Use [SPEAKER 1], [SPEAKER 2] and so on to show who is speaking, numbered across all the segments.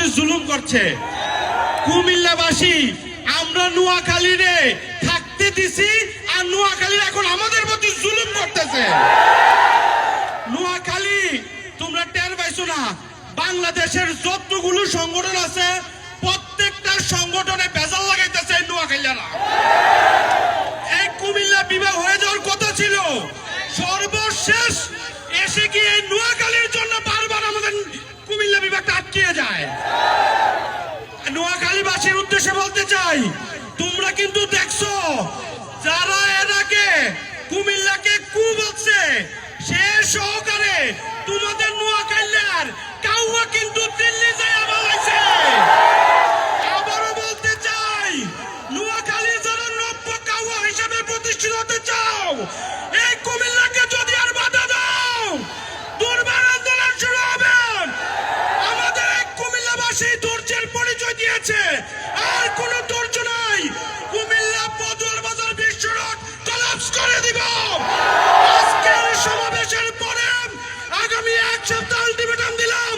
[SPEAKER 1] প্রতি জুলুম করছে। কুমিল্লাবাসী, আমরা নোয়াখালীরে থাকতে দিছি, আর নোয়াখালী এখন আমাদের প্রতি জুলুম করতেছে। নোয়াখালী, তোমরা টের পাইছো না, বাংলাদেশের যতগুলো সংগঠন আছে, প্রত্যেকটা সংগঠনে বেজাল লাগাইতেছে নোয়াখালীরা এই কুমিল্লা বিভাগ হয়ে যাওয়ার কথা ছিল। সর্বশেষ এসে এই নোয়াখালীর উদ্দেশ্যে বলতে চাই, তোমরা কিন্তু দেখছ, যারা এর কুমিল্লাকে কু বলছে সে সহকারে তোমাদের নোয়াখালীর কাউয়া কিন্তু দিল্লি যায় বলাইছে আবারও বলতে চাই যারা কাউয়া হিসেবে প্রতিষ্ঠিত হতে চাও আর কোনো ধৈর্য নাই। কুমিল্লা পদুয়ার বাজার বিশ্ব রোড কলাপস করে দিব। আজকের সমাবেশের পরে আগামী এক সপ্তাহ আলটিমেটাম দিলাম।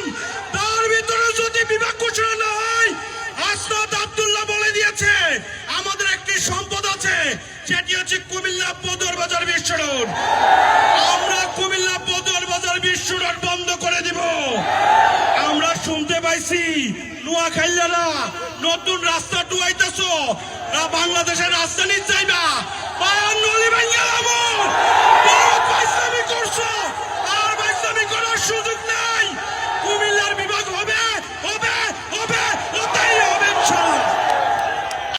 [SPEAKER 1] তার ভিতরে যদি বিভাগ ঘোষণা না হয় আসনাদ আব্দুল্লাহ বলে দিয়েছে, আমাদের একটি সম্পদ আছে সেটি হচ্ছে কুমিল্লা পদুয়ার বাজার বিশ্ব আমরা কুমিল্লা পদুয়ার বাজার বিশ্ব বন্ধ করে দিব। আমরা শুনতে পাইছি নোয়াখাইলারা নতুন রাস্তা